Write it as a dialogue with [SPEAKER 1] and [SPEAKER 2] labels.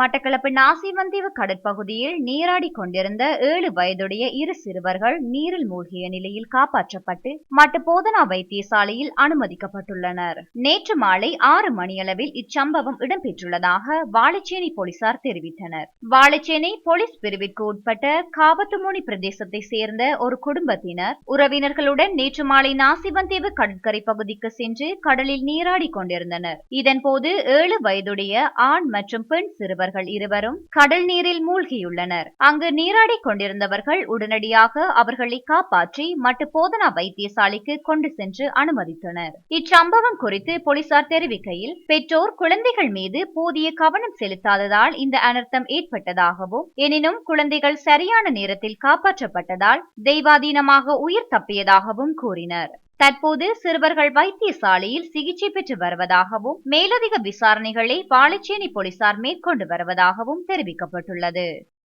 [SPEAKER 1] மட்டக்களப்பு நாசிவந்தீவு கடற்பகுதியில் நீராடி கொண்டிருந்த ஏழு வயதுடைய இரு சிறுவர்கள் நீரில் மூழ்கிய நிலையில் காப்பாற்றப்பட்டு மட்டு போதனா வைத்தியசாலையில் அனுமதிக்கப்பட்டுள்ளனர். நேற்று மாலை ஆறு மணியளவில் இச்சம்பவம் இடம்பெற்றுள்ளதாக வாழைச்சேனை போலீசார் தெரிவித்தனர். வாழைச்சேனை போலீஸ் பிரிவிற்கு உட்பட்ட காவத்துமோனி பிரதேசத்தை சேர்ந்த ஒரு குடும்பத்தினர் உறவினர்களுடன் நேற்று மாலை நாசிவந்தீவு கடற்கரை பகுதிக்கு சென்று கடலில் நீராடி கொண்டிருந்தனர். இதன்போது ஏழு வயதுடைய ஆண் மற்றும் பெண் சிறுவர் இவர்கள் இருவரும் கடல் நீரில் மூழ்கியுள்ளனர். அங்கு நீராடி கொண்டிருந்தவர்கள் உடனடியாக அவர்களை காப்பாற்றி மட்டு போதனா வைத்தியசாலைக்கு கொண்டு சென்று அனுமதித்தனர். இச்சம்பவம் குறித்து போலீசார் தெரிவிக்கையில் பெற்றோர் குழந்தைகள் மீது போதிய கவனம் செலுத்தாததால் இந்த அனர்த்தம் ஏற்பட்டதாகவும் எனினும் குழந்தைகள் சரியான நேரத்தில் காப்பாற்றப்பட்டதால் தெய்வாதீனமாக உயிர் தப்பியதாகவும் கூறினர். தற்போது சிறுவர்கள் வைத்தியசாலையில் சிகிச்சை பெற்று வருவதாகவும் மேலதிக விசாரணைகளை வாழைச்சேனை போலீசார் மேற்கொண்டு வருவதாகவும் தெரிவிக்கப்பட்டுள்ளது.